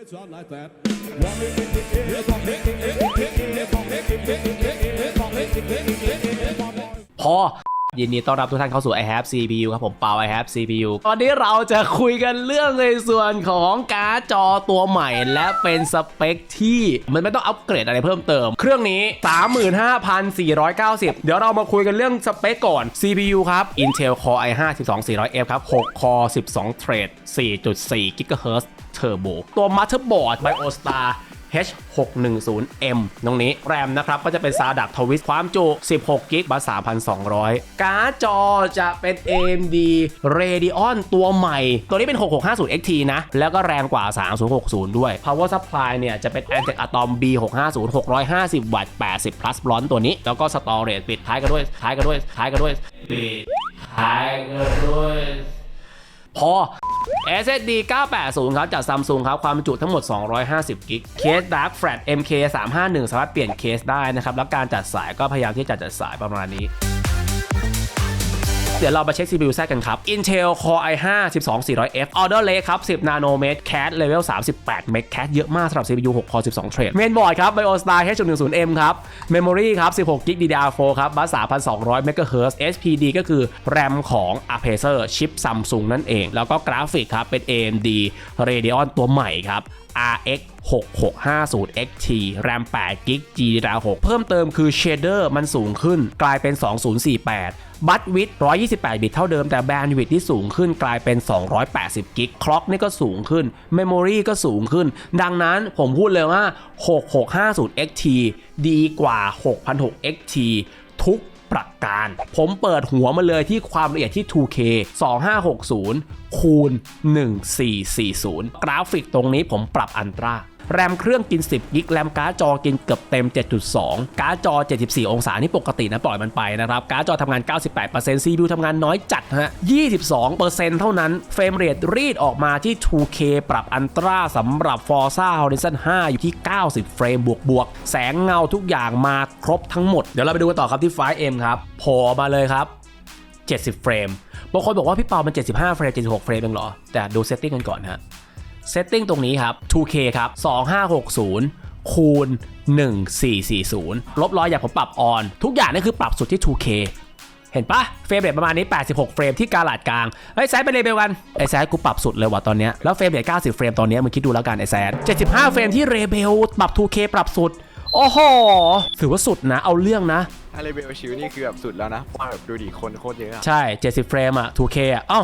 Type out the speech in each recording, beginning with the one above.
It's ยินดีต้อนรับทุกท่านเข้าสู่ i h a v e CPU ครับผมเปา i h a v e CPU ตอนนี้เราจะคุยกันเรื่องในส่วนของการ์ดจอตัวใหม่ และเป็นสเปคที่มันไม่ต้องอัปเกรดอะไรเพิ่มเติม เครื่องนี้ 35,490 เดี๋ยวเรามาคุยกันเรื่องสเปคก่อน CPU ครับ Intel Core i5 12400F ครับ 6 Core 12 Thread 4.4 GHz Turbo ตัว Motherboard BioStar H610M ตรงนี้แรมนะครับ ก็จะเป็นซาดักทวิสความจุ 16กิกบัส3,200 การ์ดจอจะเป็น AMD Radeon ตัวใหม่ ตัวนี้เป็น 6650 XT นะ แล้วก็แรงกว่า 3060 ด้วย Power Supply เนี่ย จะเป็น Antec Atom B650 650 วัตต์ 80 plus ร้อนตัวนี้ แล้วก็ Storage ปิดท้ายกันด้วย ท้ายกันด้วย ท้ายกันด้วย ปิดท้ายกันด้วย พอ SSD 980 ครับ จาก Samsung ครับ ความจุทั้งหมด 250 กิก เคส Dark Flat MK 351 สามารถเปลี่ยนเคสได้นะครับ แล้วการจัดสายก็พยายามที่จะจัดสายประมาณนี้ เดี๋ยวเรามาเช็ค CPU แซกกันครับ Intel Core i5 12400F Alder Lake ครับ 10นาโนเมตร CAD Level 38เมก CAD เยอะมากสำหรับ CPU 6 Core 12 Thread Mainboard ครับ BioStar H110M ครับ Memory ครับ16 GB DDR4 ครับ Bus 3,200 MHz SPD ก็คือ RAM ของ Apacer ชิป Samsung นั่นเอง แล้วก็กราฟิกครับเป็น AMD Radeon ตัวใหม่ครับ RX 6650 XT RAM 8 GB GDDR6 เพิ่มเติมคือ Shader มันสูงขึ้นกลายเป็น 2048บัตวิด128 บิตเท่าเดิมแต่แบนด์วิดที่สูงขึ้นกลายเป็น 280 กิกคล็อกนี่ก็สูงขึ้น Memory ก็สูงขึ้น ดังนั้นผมพูดเลยว่า 6650 XT ดีกว่า6006 XT ทุกประการ ผมเปิดหัวมาเลยที่ความละเอียดที่ 2K 2560 คูณ 1440 กราฟิกตรงนี้ผมปรับอันตรา แรมเครื่องกิน 10 กิก แรมการ์ดจอกินเกือบเต็ม 7.2 การ์ดจอ 74 องศานี่ปกตินะปล่อยมันไปนะครับ การ์ดจอทำงาน 98% CPU ทำงานน้อยจัดฮะ 22%เท่านั้น เฟรมเรทรีดออกมาที่ 2K ปรับอันตราสำหรับ Forza Horizon 5 อยู่ที่ 90 เฟรมบวกบวกๆแสงเงาทุกอย่างมาครบทั้งหมด เดี๋ยวเราไปดูกันต่อครับที่ 5M ครับโผล่มาเลยครับ 70 เฟรมบางคนบอกว่าพี่เปามัน 75 เฟรม 76 เฟรมเองเหรอ แต่ดูเซตติ้งกันก่อนฮะ เซตติ้งตรงนี้ครับ 2K ครับ 2560 คูณ 1440 ลบร้อยอย่างผมปรับออน ทุกอย่างนี่คือปรับสุดที่ 2K เห็นปะเฟรมเรทประมาณนี้ 86 เฟรมที่กาลาดกลางเฮ้ยแซดไปเลยเบลกัน ไอแซดกูปรับสุดเลยว่ะตอนเนี้ย แล้วเฟรมเรท90 เฟรมตอนเนี้ยมึงคิดดูแล้วกันไอแซด75 เฟรมที่เรเบลปรับ 2K ปรับสุด โอ้โห ถือว่าสุดนะ เอาเรื่องนะถ้าเลเวลชิวนี่คือแบบสุดแล้วนะว่าแบบดูดิคนโคตรเยอะอะ ใช่ 70 เฟรมอะ 2K อะเอ้า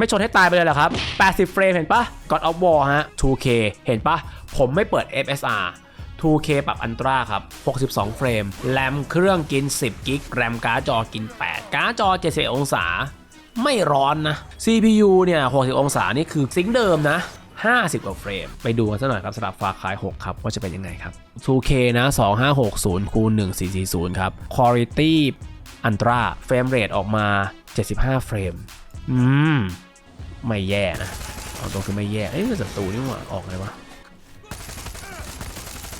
ไม่ชนให้ตายไปเลยเหรอครับ 80 เฟรมเห็นปะ God of War ฮะ 2K เห็นปะ ผมไม่เปิด FSR 2K ปรับอันตราครับ 62 เฟรม แรมเครื่องกิน 10 กิก แรมการ์ดจอกิน 8 การ์ดจอ 70 องศา ไม่ร้อนนะ CPU เนี่ย 60 องศานี่คือซิงเดิมนะ 50 กว่าเฟรม ไปดูกันสักหน่อยครับสำหรับฟาคาย 6 ครับ ว่าจะเป็นยังไงครับ 2K นะ 2560คูณ1440 ครับ Quality Ultra เฟรมเรทออกมา 75 เฟรม อืม ไม่แย่นะเอาตรงคือไม่แย่ เอ้ยมันศัตรูนี่หว่าออกไงวะ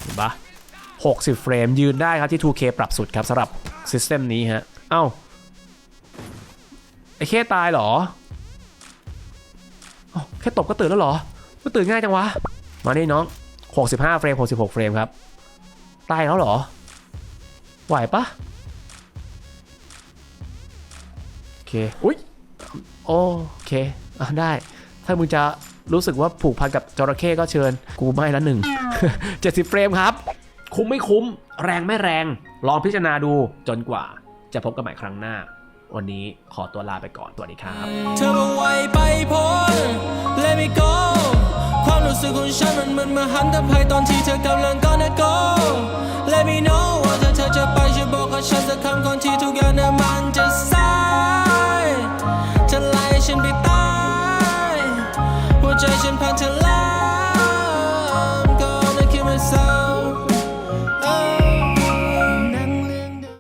เห็นปะ60 เฟรมยืนได้ครับที่ 2K ปรับสุดครับสำหรับซิสเต็มนี้ฮะ เอ้า ไอ้แค่ตายเหรอ แค่ตบก็ตื่นแล้วเหรอก็ตื่นง่ายจังวะ มานี่น้อง 65 เฟรม 66 เฟรมครับ ตายแล้วเหรอ ไหวปะโอเค อุ๊ยโอเค อะได้ ถ้ามึงจะรู้สึกว่าผูกพันกับจระเข้ก็เชิญ กูไม่ละหนึ่ง70เฟรมครับ คุ้มไม่คุ้ม แรงไม่แรง ลองพิจารณาดูจนกว่า จะพบกันใหม่ครั้งหน้า วันนี้ขอตัวลาไปก่อน สวัสดีครับเธอมาไวไปพ้น Let me go ความรู้สึกของฉันมันเหมือนมาหันตะไคตอนที่เธอกำลัง gonna go Let me know Situation punch a love.